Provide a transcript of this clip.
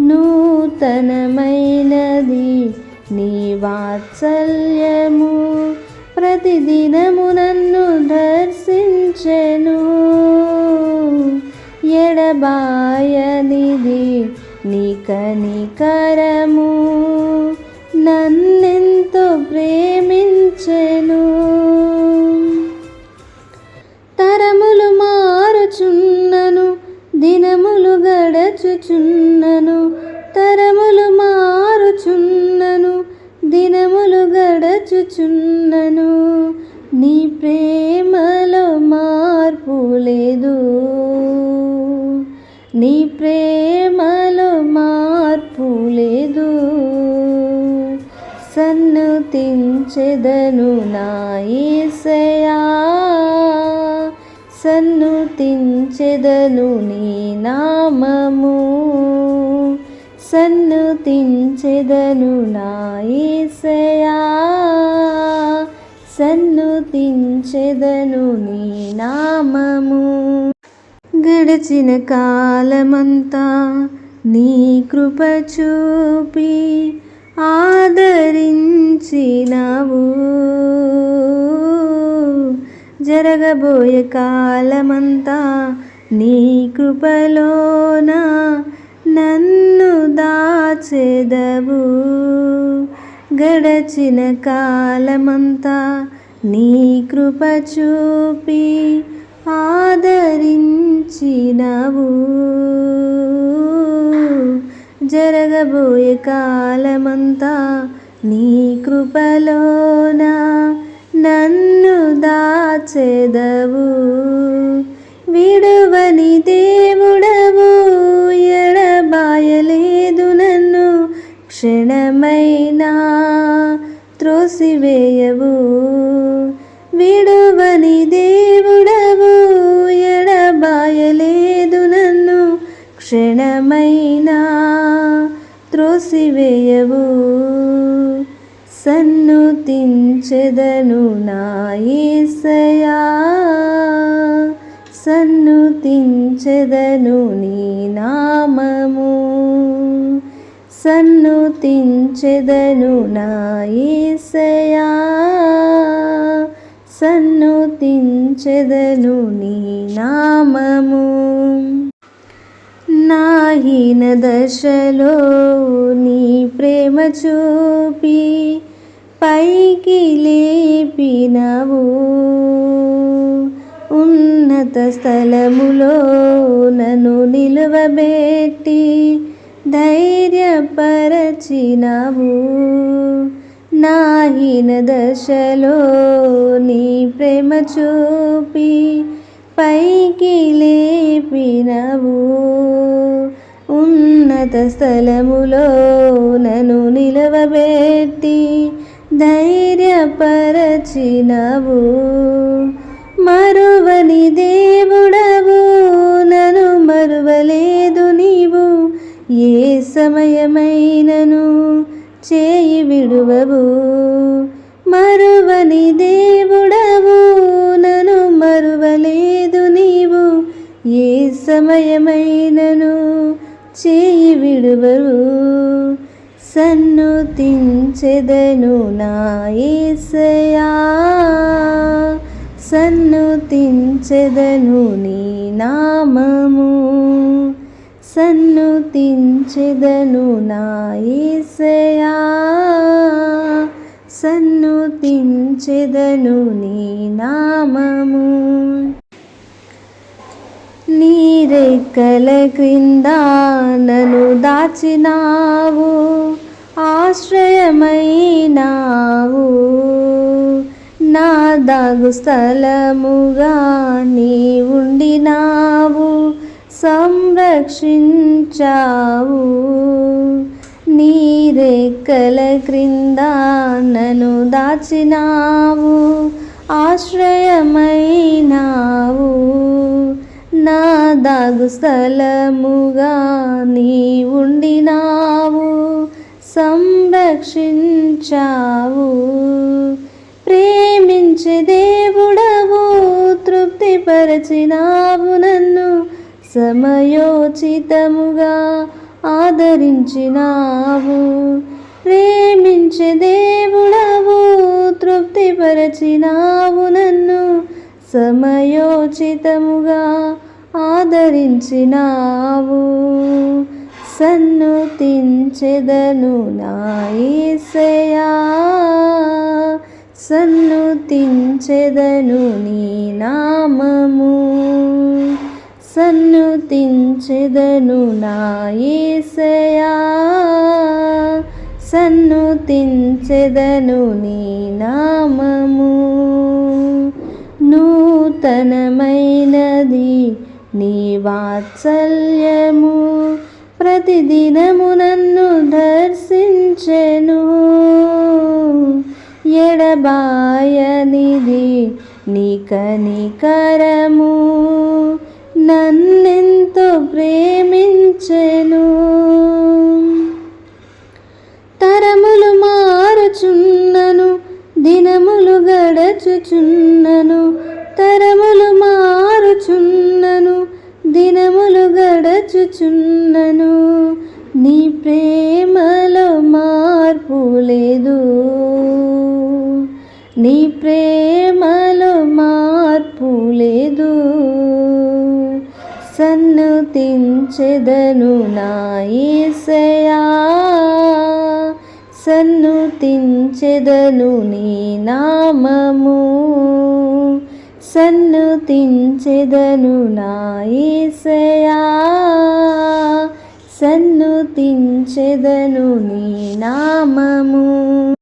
నూతనమైనది నీ వాత్సల్యము. ప్రతిదినము నన్ను దర్శించెను. ఎడబాయనిది నీ కనికరము. నన్ను దినములు గడచుచున్నను తరములు మారుచున్నను దినములు గడచుచున్నను. నీ ప్రేమలో మార్పు లేదు. నీ ప్రేమలో మార్పు లేదు. సన్నుతించెదను నా యేసయా సన్నుతించెదను నీ నామము. సన్నుతించెదను నాయసయా సన్నుతించెదను నీ నామము. గడచిన కాలమంతా నీ కృప చూపి ఆదరించినావు. జరగబోయే కాలమంతా నీ కృపలోన నన్ను దాచెదవు. గడచిన కాలమంతా నీ కృప చూపి ఆదరించినవు. జరగబోయే కాలమంతా నీ కృపలోనా దాచెదవు విడువని దేవుడవు ఎడబాయలేదు నన్ను క్షణమైనా త్రోసివేయవు. సన్నుతించెదను నాయసయా సన్నుతించెదను నీ నామము. సన్నుతించెదను నాయసయా సన్నుతించెదను నీ నామము. నాహీన దశలో నీ ప్రేమ చూపి పైకి లేపినవు. ఉన్నత స్థలములో నన్ను నిలువబెట్టి ధైర్యపరచినవు. నాహీన దశలో నీ ప్రేమ చూపి పైకి లేపినవు. ఉన్నత స్థలములో నన్ను నిలవబెట్టి ధైర్యపరచినవు. మరువని దేవుడవు నన్ను మరువలేదు నీవు. ఏ సమయమైనను చేయి విడువవు. మరువని దేవుడవు నన్ను మరువలేదు నీవు. ఏ సమయమైనను చేయి విడువవు. సన్ నా యేసయా సన్నుతించెదను నీ నామము. సన్నుతించెదను నాయసయా సన్నుతించెదను నీ నామము. నీరెక్కల క్రింద నన్ను దాచినావు. ఆశ్రయమైనావు. నా దాగు స్థలముగా నీ ఉండినావు సంరక్షించావు నీరెక్కల క్రింద నన్ను దాచినావు. ఆశ్రయమైనావు. నా దాగు స్థలముగా నీ ఉండినావు సంరక్షించావు. ప్రేమించే దేవుడవు తృప్తిపరచినావు నన్ను. సమయోచితముగా ఆదరించినావు. ప్రేమించే దేవుడవు తృప్తిపరచినావు నన్ను. సమయోచితముగా ఆదరించినావు. సన్నుతించెదను నాయసయా. యేసయ్యా సన్నుతించెదను నీ నామము. సన్నుతించెదను నాయసయా. సన్ను సన్నుతించెదను నీ నామము. నూతనమైనది నీ వాత్సల్యము. ప్రతిదినము నన్ను దర్శించెను. ఎడబాయనిది నీ కనికరము. నన్నెంతో ప్రేమించెను. తరములు మారుచున్నను దినములు గడచుచున్నను. తరములు మారుచున్నను దినములు గడచుచున్నను నీ ప్రేమలో మార్పు లేదు. నీ ప్రేమలో మార్పు లేదు. సన్ను తించెదను నాయసయా సన్ను తించెదను నీ నామము. సన్ను తించెదను నాయసయా సన్నుతించెదను నీ నామము.